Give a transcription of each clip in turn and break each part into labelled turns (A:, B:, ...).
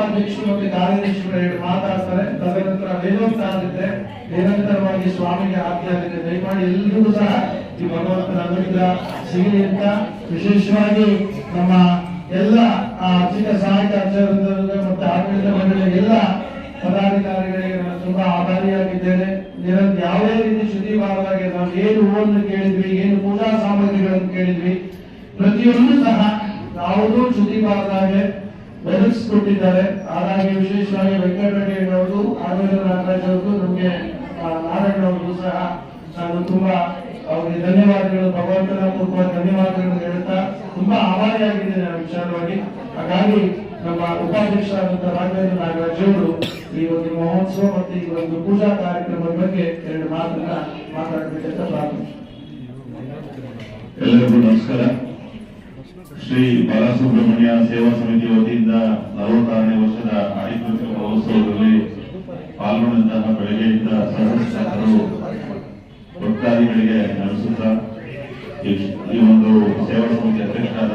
A: ಉಪಾಧ್ಯಕ್ಷರು ಮತ್ತು ಕಾರ್ಯದರ್ಶಿಗಳು ಎರಡು ಮಾತಾಡ್ತಾರೆ. ತದನಂತರ ವೇದೋಕ್ತ ನಿರಂತರವಾಗಿ ಸ್ವಾಮಿಗೆ ಆಜ್ಞೆ ಆಗುತ್ತೆ. ದಯಮಾಡಿ ಎಲ್ಲರೂ ಸಹ ಈ ಭಗವಂತನ ಅನುಗ್ರಹ ಸಿಗಲಿ ಅಂತ ವಿಶೇಷವಾಗಿ ನಮ್ಮ ಎಲ್ಲ ಅರ್ಚಕ ಸಹಾಯಕ ಅರ್ಚಕರಿಗೆ ಮತ್ತು ಆಡಳಿತ ಮಂಡಳಿಯ ಎಲ್ಲ ಪದಾಧಿಕಾರಿಗಳಿಗೆ ನಾನು ತುಂಬಾ ಆಭಾರಿಯಾಗಿದ್ದೇನೆ. ನಿರಂತರ ಯಾವುದೇ ರೀತಿ ಶುದ್ಧಿ ಬಾರದಾಗೆ ನಾವು ಏನು ಹೂವನ್ನು ಕೇಳಿದ್ವಿ, ಏನು ಪೂಜಾ ಸಾಮಗ್ರಿಗಳನ್ನು ಕೇಳಿದ್ವಿ, ಪ್ರತಿಯೊಂದು ಸಹ ಯಾವುದೂ ಶುದ್ಧಿ ಒದಗಿಸಿಕೊಟ್ಟಿದ್ದಾರೆ ಹಾಗಾಗಿ ವಿಶೇಷವಾಗಿ ವೆಂಕಟರೆಡ್ಡಿಯವರು ಆರ್ವೇದ ನಾಗರಾಜ್ ಅವರು ನಮಗೆ ನಾರಾಯಣ ಅವರು ಸಹ, ನಾನು ತುಂಬಾ ಅವರಿಗೆ ಧನ್ಯವಾದಗಳು, ಭಗವಂತನ ಪೂರ್ವ ಧನ್ಯವಾದಗಳನ್ನು ಹೇಳ್ತಾ ತುಂಬಾ ಆಗಿದೆ ಆ ವಿಚಾರವಾಗಿ. ಹಾಗಾಗಿ ನಮ್ಮ ಉಪಾಧ್ಯಕ್ಷರಾದಂತಹ ರಾಘವೇಂದ್ರ ನಾಗರಾಜ್ ಅವರು ಈ ಒಂದು ಮಹೋತ್ಸವ ಮತ್ತು ಈ ಒಂದು ಪೂಜಾ ಕಾರ್ಯಕ್ರಮದ ಬಗ್ಗೆ ಎರಡು ಮಾತನ್ನ ಮಾತಾಡಬೇಕಂತ ಪ್ರಾರ್ಥನೆ.
B: ಎಲ್ಲರಿಗೂ ನಮಸ್ಕಾರ. ಶ್ರೀ ಬಾಲಸುಬ್ರಹ್ಮಣ್ಯ ಸೇವಾ ಸಮಿತಿ ವತಿಯಿಂದ ನಲವತ್ತಾರನೇ ವರ್ಷದ ಆಯುರ್ವೇದ ಮಹೋತ್ಸವದಲ್ಲಿ ಪಾಲ್ಗೊಂಡಂತಹ ಬೆಳಗ್ಗೆಯಿಂದ ಸಹಸ್ರಾರು ಭಕ್ತಾದಿಗಳಿಗೆ ನಡೆಸುತ್ತಾ ಈ ಈ ಒಂದು ಸೇವಾ ಸಮಿತಿ ಅಧ್ಯಕ್ಷರಾದ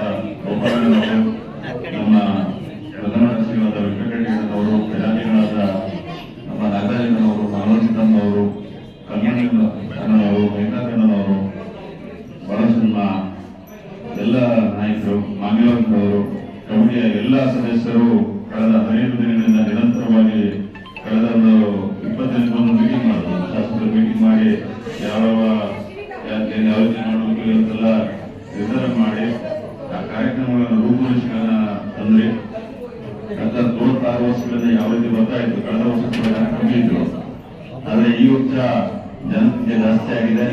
B: ಬರ್ತಾ ಇತ್ತು ಕಳೆದ ವರ್ಷ ಕೂಡ ಕಮ್ಮಿ ಇದ್ರು ಆದ್ರೆ ಈ ವರ್ಷ ಜನಸಂಖ್ಯೆ ಜಾಸ್ತಿ ಆಗಿದೆ.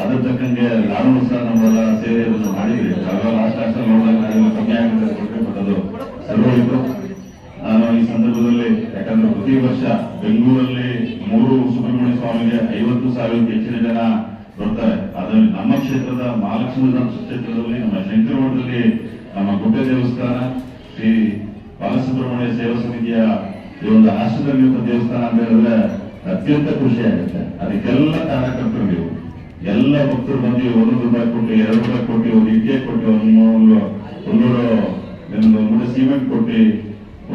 B: ಅದ್ರ ತಕ್ಕಂಗೆ ನಾನು ಸಹ ನಮ್ಮೆಲ್ಲ ಸೇವೆಯನ್ನು ಮಾಡಿದ್ರಿ. ಆಗ ಲಾಸ್ಟ್ ಲಾಸ್ಟ್ ನೋಡಿದಾಗ ಕಮ್ಮಿ ಆಗಿದೆ ಬಟ್ ಅದು ನಾನು ಈ ಸಂದರ್ಭದಲ್ಲಿ, ಯಾಕಂದ್ರೆ ಪ್ರತಿ ವರ್ಷ ಬೆಂಗಳೂರಲ್ಲಿ ಮೂರು ಸುಬ್ರಹ್ಮಣ್ಯ ಸ್ವಾಮಿಗೆ ಐವತ್ತು ಸಾವಿರಕ್ಕೆ ಹೆಚ್ಚಿನ ಜನ ಬರ್ತಾರೆ. ಅದರಲ್ಲಿ ನಮ್ಮ ಕ್ಷೇತ್ರದ ಮಹಾಲಕ್ಷ್ಮಿ ಕ್ಷೇತ್ರದಲ್ಲಿ, ನಮ್ಮ ಶಂಕರಮಠದಲ್ಲಿ ನಮ್ಮ ಗುಡ್ಡ ದೇವಸ್ಥಾನ, ಶ್ರೀ ಬಾಲಸುಬ್ರಹ್ಮಣ್ಯ ಸೇವಾ ಸಮಿತಿಯ ಈ ಒಂದು ಆಶ್ರಯದಲ್ಲಿರುವ ದೇವಸ್ಥಾನ ಅಂತ ಹೇಳಿದ್ರೆ ಅತ್ಯಂತ ಖುಷಿ ಆಗುತ್ತೆ. ಅದಕ್ಕೆಲ್ಲ ಕಾರ್ಯಕರ್ತರು ನೀವು ಎಲ್ಲ ಭಕ್ತರು ಬಂದು ಒಂದು ರೂಪಾಯಿ ಕೊಟ್ಟು ಎರಡು ರೂಪಾಯಿ ಕೊಟ್ಟು ಒಂದು ಇಟ್ಟಿಗೆ ಕೊಟ್ಟು ಒಂದು ಒಂದು ಮೂರು ಸಿಮೆಂಟ್ ಕೊಟ್ಟು,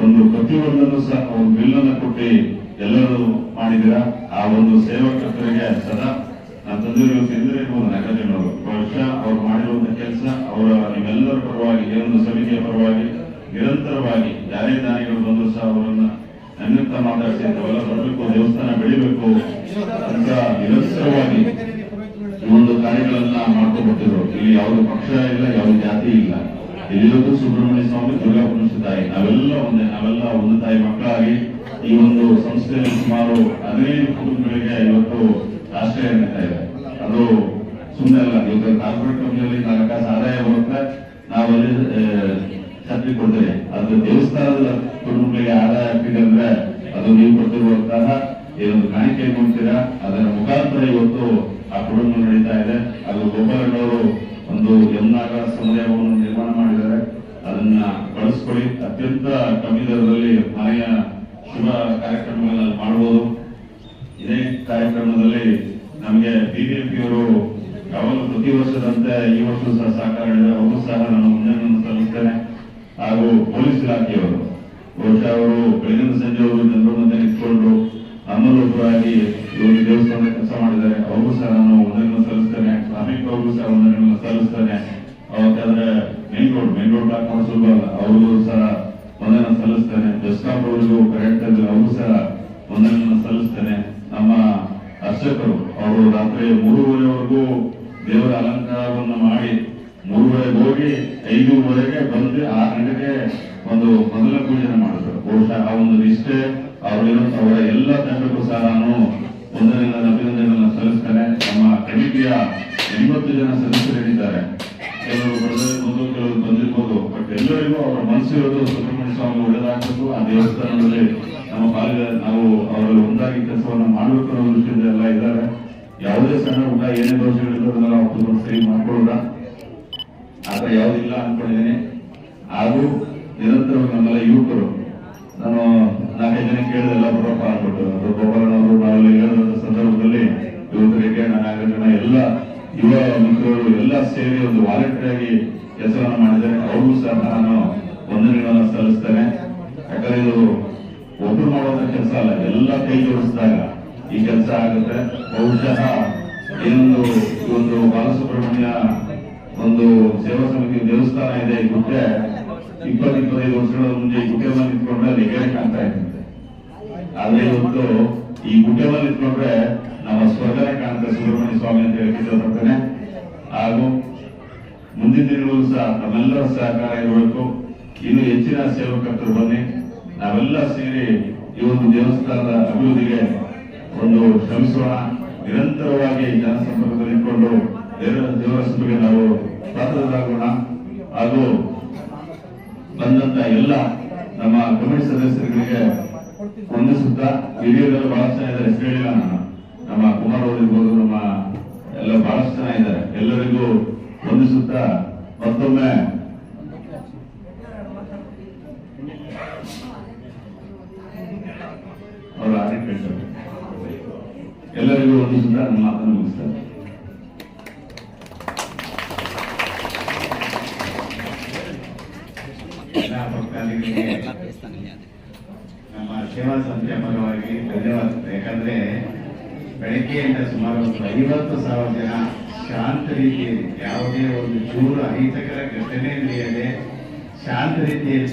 B: ಒಂದು ಪ್ರತಿಯೊಂದನ್ನು ಸಹ, ಒಂದು ಬಿಲ್ಲನ್ನು ಕೊಟ್ಟು ಎಲ್ಲರೂ ಮಾಡಿದ್ರ ಆ ಒಂದು ಸೇವಕರಿಗೆ ಸದಾ ನನ್ನ ತಂದೆಯವರು ತಿಂದರೆ ನಾಗಾರ್ಜುನವರು ವರ್ಷ ಅವ್ರು ಮಾಡಿರುವಂತ ಕೆಲಸ, ಅವರ ನಿಮ್ಮೆಲ್ಲರ ಪರವಾಗಿ ಏನೊಂದು ಸಮಿತಿಯ ಪರವಾಗಿ, ನಿರಂತರವಾಗಿ ಯಾರೇ ದಾನಿಗಳು ಬಂದರೂ ಸಹ ಅವರನ್ನ ನನ್ನಂತ ಮಾತಾಡ್ತಿ ತಾವೆಲ್ಲ ಬರಬೇಕು ದೇವಸ್ಥಾನ ಬೆಳಿಬೇಕು. ಅಂತ ನಿರಂತರವಾಗಿ ಈ ಒಂದು ಕಾರ್ಯಗಳನ್ನ ಮಾಡ್ಕೊಬಿಟ್ಟಿದ್ರು ಇಲ್ಲಿ ಯಾವ್ದು ಪಕ್ಷ ಇಲ್ಲ ಯಾವ ಜಾತಿ ಇಲ್ಲ. ಇಲ್ಲಿರೋದು ಸುಬ್ರಹ್ಮಣ್ಯ ಸ್ವಾಮಿ ದುರ್ಗಾ ಪುರುಷ ತಾಯಿ ನಾವೆಲ್ಲ ಒಂದೇ, ನಾವೆಲ್ಲ ಒಂದು ತಾಯಿ ಮಕ್ಕಳಾಗಿ ಈ ಒಂದು ಸಂಸ್ಥೆಯಲ್ಲಿ ಸುಮಾರು ಹದಿನೈದು ಕುಟುಂಬಗಳಿಗೆ ಇವತ್ತು ಆಶ್ರಯ ನೀಡ್ತಾ ಇದೆ. ಅದು ಸುಮ್ಮನೆ ಅಲ್ಲ ಇವತ್ತು ಕಾರ್ಪೊರೇಟ್ ಕಂಪ್ನಿಯಲ್ಲಿ ನಾಲ್ಕು ಆದಾಯ ಬರುತ್ತೆ. ನಾವಲ್ಲಿ ಕೊಡ್ತೇವೆ ಅದು ದೇವಸ್ಥಾನದ ಕುಟುಂಬಗಳಿಗೆ ಆದಾಯ ಆಗ್ತಿದೆ ಅದು ನೀವು ಕೊಟ್ಟಿರುವಂತಹ ಏನೊಂದು ಕಾಣಿಕೆ ಕೊಡ್ತೀರಾ? ಅದರ ಮುಖಾಂತರ ಇವತ್ತು ಆ ಕುಟುಂಬ ನಡೀತಾ ಇದೆ. ಅದು ಗೋಪಾಲಣ್ಣವರು ಒಂದು ಯಮುನಾಗ ಸಮುದಾಯವನ್ನು ನಿರ್ಮಾಣ ಮಾಡಿದ್ದಾರೆ. ಅದನ್ನ ಬಳಸ್ಕೊಳ್ಳಿ. ಅತ್ಯಂತ ಕಮ್ಮಿ ದರದಲ್ಲಿ ಮನೆಯ ಶುಭ ಕಾರ್ಯಕ್ರಮಗಳನ್ನ ಮಾಡಬಹುದು ಇದೇ ಕಾರ್ಯಕ್ರಮದಲ್ಲಿ ನಮಗೆ ಬಿಬಿಎಂಪಿ ಅವರು ಯಾವಾಗಲೂ ಪ್ರತಿ ವರ್ಷದಂತೆ ಈ ವರ್ಷ ಸಹ ಸಹಕಾರ ಅವರು ಸಹ ನಾನು ಮುಂದೆ ಸಲ್ಲಿಸ್ತೇನೆ. ಹಾಗೂ ಪೊಲೀಸ್ ಇಲಾಖೆಯವರು ಬಹುಶಃ ಅವರು ಬೆಳಗಿನ ಸಂಜೆ ಅವರು ಜನರು ಮುಂದೆ ನಿಂತ್ಕೊಂಡು ನಮ್ಮಲ್ಲೊಬ್ಬರಾಗಿ ಇವರು ದೇವಸ್ಥಾನದ ಕೆಲಸ ಮಾಡಿದ್ದಾರೆ. ಅವ್ರಿಗೂ ಸಹ ನಾನು ಒಂದರಿಂದ ಸಲ್ಲಿಸ್ತೇನೆ. ಸ್ವಾಮಿಕ್ ಅವರು ಸಹ ಒಂದರಿಂದ ಸಲ್ಲಿಸ್ತೇನೆ. ಯಾಕಂದ್ರೆ main road main road block ಅಲ್ಲ. ಅವ್ರಿಗೂ ಸಹ ಒಂದನ್ನು ಸಲ್ಲಿಸ್ತೇನೆ. ಬೆಸ್ಕಾಂ ಅವರಿಗೂ ಕರೆಕ್ಟ್ ಅವ್ರಿಗೂ ಸಹ ವಂದನೆಯನ್ನು ಸಲ್ಲಿಸ್ತೇನೆ. ನಮ್ಮ ಅರ್ಚಕರು ಅವರು ರಾತ್ರಿ ಮೂರುವರೆವರೆಗೂ ದೇವರ ಅಲಂಕಾರವನ್ನು ಮಾಡಿ ಮೂರುವರೆಗೆ ಹೋಗಿ ಐದೂವರೆಗೆ ಬಂದು ಆ ಗಂಟೆಗೆ ಒಂದು ಮೊದಲ ಪೂಜೆ ಮಾಡಿದ್ರು. ಬಹುಶಃ ಆ ಒಂದು ನಿಷ್ಠೆ ಅವರೇನು ಅವರ ಎಲ್ಲ ತಂಡಕ್ಕೂ ಸಹ ನಾನು ಒಂದರಿಂದ ಅಭಿನಂದನೆಗಳನ್ನು ಸಲ್ಲಿಸ್ತೇನೆ. ನಮ್ಮ ಕಮಿಟಿಯ ಎಂಬತ್ತು ಜನ ಸದಸ್ಯರಿದ್ದಾರೆ ಕೆಲವರು ಬಂದು ಕೆಲವರು ಬಂದಿರ್ಬೋದು. ಬಟ್ ಎಲ್ಲರಿಗೂ ಅವರ ಮನಸ್ಸಿರೋದು ಸುಬ್ರಹ್ಮಣ್ಯ ಸ್ವಾಮಿ ಒಳ್ಳೆದಾಗಬೇಕು ಆ ದೇವಸ್ಥಾನದಲ್ಲಿ ನಮ್ಮ ಪಾಲಿಗೆ, ನಾವು ಅವರಲ್ಲಿ ಒಂದಾಗಿ ಕೆಲಸವನ್ನು ಮಾಡಬೇಕು ಅನ್ನೋ ದೃಷ್ಟಿಯಿಂದ ಎಲ್ಲ ಇದ್ದಾರೆ. ಯಾವುದೇ ಸಣ್ಣ ಊಟ, ಏನೇ ದೋಷಗಳಿದ್ರು ಅದನ್ನೆಲ್ಲ ಸರಿ ಮಾಡ್ಕೊಳ್ಳೋದ? ಆತರ ಯಾವುದಿಲ್ಲ ಅನ್ಕೊಂಡಿದ್ದೀನಿ. ಹಾಗೂ ನಿರಂತರ ನಮ್ಮೆಲ್ಲ ಯುವಕರು, ನಾನು ನಾಲ್ಕೈದು ಜನ ಕೇಳಿದೆ ಎಲ್ಲ ಬರಪ್ಪ ಅಂದ್ಬಿಟ್ಟು ಅದು ಗೋಪಾಲನವರು ನಾವೆಲ್ಲ ಹೇಳಿದ ಸಂದರ್ಭದಲ್ಲಿ ಯುವಕರಿಗೆ ನಾಲ್ಕು ಎಲ್ಲ ಯುವ ಮಿತ್ರರು ಎಲ್ಲ ಸೇರಿ ಒಂದು ವಾಲಂಟರಿ ಆಗಿ ಕೆಲಸವನ್ನು ಮಾಡಿದ್ದಾರೆ. ಅವ್ರಿಗೂ ಸಹ ನಾನು ವಂದನೆಗಳನ್ನು ಸಲ್ಲಿಸ್ತೇನೆ. ಯಾಕಂದ್ರೆ ಇದು ಒಬ್ಬರು ಮಾಡುವಂತ ಕೆಲಸ ಅಲ್ಲ, ಎಲ್ಲ ಕೈ ಜೋಡಿಸಿದಾಗ ಈ ಕೆಲಸ ಆಗುತ್ತೆ. ಬಹುಶಃ ಏನೊಂದು ಒಂದು ಬಾಲಸುಬ್ರಹ್ಮಣ್ಯ ಒಂದು ಸೇವಾ ಸಮಿತಿ ದೇವಸ್ಥಾನ ಇದೆ, ಈ ಗುಡ್ಡೆ ಇಪ್ಪತ್ತು ಇಪ್ಪತ್ತೈದು ವರ್ಷಗಳ ಮುಂಚೆ ಈ ಗುಡ್ಡೆ ಮೇಲೆ ನಿಂತ್ಕೊಂಡ್ರೆ ಅಲ್ಲಿ ಕಾಣ್ತಾ ಇದ್ದಂತೆ ಆದ್ರೆ ಇವತ್ತು ಈ ಗುಡ್ಡೆ ಮೇಲೆ ನಿಂತ್ಕೊಂಡ್ರೆ ನಮ್ಮ ಸ್ವರ್ಗನೇ ಕಾಣುತ್ತೆ, ಸುಬ್ರಹ್ಮಣ್ಯ ಸ್ವಾಮಿ ಅಂತ ಹೇಳಿ ಇಷ್ಟಪಡ್ತೇನೆ ಹಾಗೂ ಮುಂದಿನ ದಿನಗಳು ಸಹ ನಮ್ಮೆಲ್ಲರ ಸಹಕಾರ ಇರಬೇಕು. ಇನ್ನು ಹೆಚ್ಚಿನ ಸೇವಕರ್ತರು ಬನ್ನಿ. ನಾವೆಲ್ಲ ಸೇರಿ ಈ ಒಂದು ದೇವಸ್ಥಾನದ ಅಭಿವೃದ್ಧಿಗೆ ಒಂದು ಶ್ರಮಿಸೋಣ. ನಿರಂತರವಾಗಿ ಜನಸಂಪರ್ಕದಲ್ಲಿ ಇಟ್ಕೊಂಡು ದೇವರ ಸುತ್ತಿಗೆ ನಾವು ಪಾತ್ರರಾಗೋಣ. ಹಾಗೂ ಬಂದಂತ ಎಲ್ಲ ನಮ್ಮ ಕಮಿಟಿ ಸದಸ್ಯರುಗಳಿಗೆ ವಂದಿಸುತ್ತಾ ಹಿರಿಯರೆಲ್ಲ ಬಹಳಷ್ಟು ಜನ ಇದ್ದಾರೆ. ಹೇಳಿಲ್ಲ ನಾನು ನಮ್ಮ ಕುಮಾರ್ ಅವರು ಇರ್ಬೋದು, ನಮ್ಮ ಎಲ್ಲ ಬಹಳಷ್ಟು ಜನ ಇದ್ದಾರೆ. ಎಲ್ಲರಿಗೂ ವಂದಿಸುತ್ತಾ ಮತ್ತೊಮ್ಮೆ ಅವರ ಕೇಳ್ತಾರೆ ಎಲ್ಲರಿಗೂ ವಂದಿಸುತ್ತಾ ನನ್ನ ಮಾತನ್ನು ಮುಗಿಸ್ತಾರೆ.
C: ಸೇವಾ ಸಂಸ್ಥೆಯ ಪರವಾಗಿ ಧನ್ಯವಾದ. ಯಾಕಂದ್ರೆ ಬೆಳಗ್ಗೆಯಿಂದ ಸುಮಾರು ಒಂದು ಐವತ್ತು ಸಾವಿರ ಜನ ಶಾಂತ ರೀತಿಯಲ್ಲಿ, ಯಾವುದೇ ಒಂದು ಚೂರು ಅಹಿತಕರ ಘಟನೆ ನಡೆಯದೆ ಶಾಂತ ರೀತಿಯಲ್ಲಿ